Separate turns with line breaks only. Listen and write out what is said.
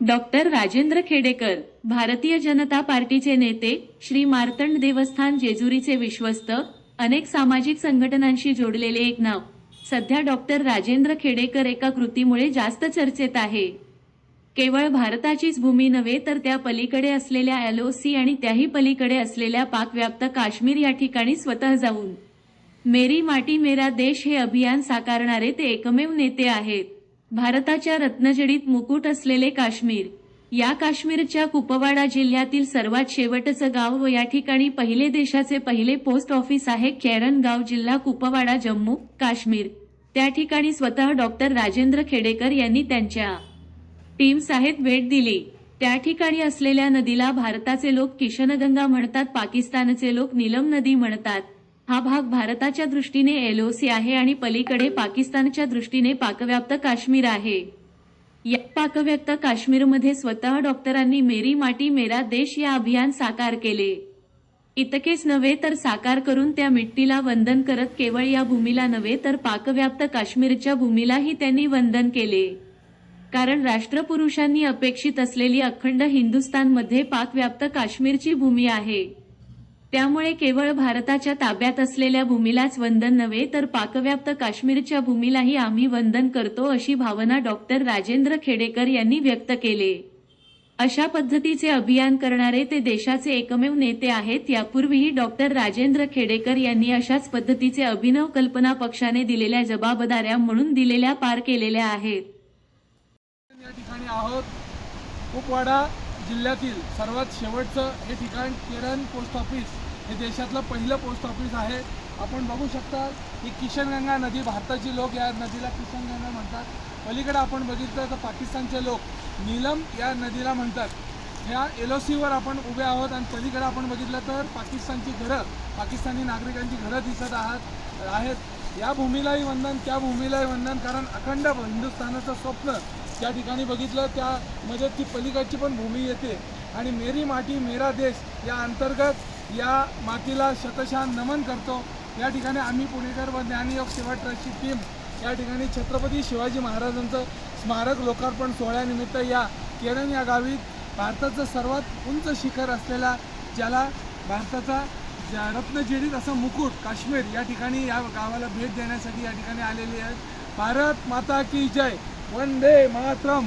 Doctor Rajendra Khedekar Bharatiya Janata पार्टीचे नेते श्री मार्तंड देवस्थान जेजुरीचे विश्वस्त अनेक सामाजिक संघटनांशी जोडलेले एक नाव. सध्या डॉक्टर राजेंद्र खेडेकर एका कृतीमुळे जास्त चर्चेत आहे. केवळ भारताचीच भूमी नव्हे तर त्या पलीकडे असलेल्या एलओसी आणि त्याही पलीकडे असलेल्या पाकव्याप्त काश्मीर या ठिकाणी स्वतः जाऊन. मेरी माटी मेरा देश हे अभियान साकारणारे ते एकमेव नेते आहेत. भारताच्या रत्नजडीत मुकुट असलेले काश्मीर. या काश्मीरच्या कुपवाडा जिल्ह्यातील सर्वात शेवटचं गाव व या ठिकाणी पहिले देशाचे पहिले पोस्ट ऑफिस आहे केरन गाव जिल्हा कुपवाडा जम्मू काश्मीर. त्या ठिकाणी स्वतः डॉक्टर राजेंद्र खेडेकर यांनी त्यांच्या टीम साहेब भेट दिली. त्या ठिकाणी असलेल्या नदीला भारताचे लोक किशनगंगा म्हणतात पाकिस्तानचे लोक नीलम नदी म्हणतात. हा भाग भारताच्या दृष्टीने एलओसी आहे आणि पलीकडे पाकिस्तानच्या दृष्टीने पाकव्याप्त काश्मीर आहे. या पाकव्याप्त काश्मीरमध्ये स्वतः डॉक्टरांनी मेरी माटी मेरा देश या अभियान साकार केले. इतकेच नव्हे तर साकार करून त्या मिट्टीला वंदन करत केवळ या भूमीला नव्हे तर पाकव्याप्त काश्मीरच्या भूमीलाही त्यांनी वंदन केले. कारण राष्ट्रपुरुषांनी अपेक्षित असलेली अखंड हिंदुस्थानमध्ये पाकव्याप्त काश्मीरची भूमी आहे. त्यामुळे केवळ भारताच्या ताब्यात असलेल्या भूमीलाच वंदन नव्हे तर पाकव्याप्त काश्मीरच्या भूमीलाही आम्ही वंदन करतो अशी भावना डॉक्टर राजेंद्र खेडेकर यांनी व्यक्त केले. अशा पद्धतीचे अभियान करणारे ते देशाचे एकमेव नेते आहेत यापूर्वीही डॉक्टर राजेंद्र खेडेकर यांनी अशाच पद्धतीचे अभिनव कल्पना पक्षाने दिलेल्या जबाबदाऱ्या म्हणून दिलेल्या पार केलेल्या आहेत.
या ठिकाणी आहोत. कुपवाडा जिल्ह्यातील सर्वात शेवटचं हे ठिकाण केरन पोस्ट ऑफिस हे देशातलं पहिलं पोस्ट ऑफिस आहे. आपण बघू शकता ही किशनगंगा नदी भारताची लोक या नदीला किशनगंगा म्हणतात. पलीकडे आपण बघितलं तर पाकिस्तानचे लोक नीलम या नदीला म्हणतात. ह्या एल ओ सीवर आपण उभे आहोत आणि पलीकडे आपण बघितलं तर पाकिस्तानची घरं पाकिस्तानी नागरिकांची घरं दिसत आहात आहेत. या भूमीलाही वंदन त्या भूमीलाही वंदन कारण अखंड हिंदुस्थानाचं स्वप्न त्या ठिकाणी बघितलं त्यामध्ये ती पलीकडची पण भूमी येते. आणि मेरी माटी मेरा देश या अंतर्गत या मातीला शतशान नमन करतो. या ठिकाणी आम्ही पुणेकर व ज्ञानयोग सेवा ट्रस्टची टीम या ठिकाणी छत्रपती शिवाजी महाराजांचं स्मारक लोकार्पण सोहळ्यानिमित्त या केरन या गावी भारताचं सर्वात उंच शिखर असलेला ज्याला भारताचा ज्या रत्नजेडीत असं मुकुट काश्मीर या ठिकाणी या गावाला भेट देण्यासाठी या ठिकाणी आलेली आहे. भारत माता की जय. वंदे मातरम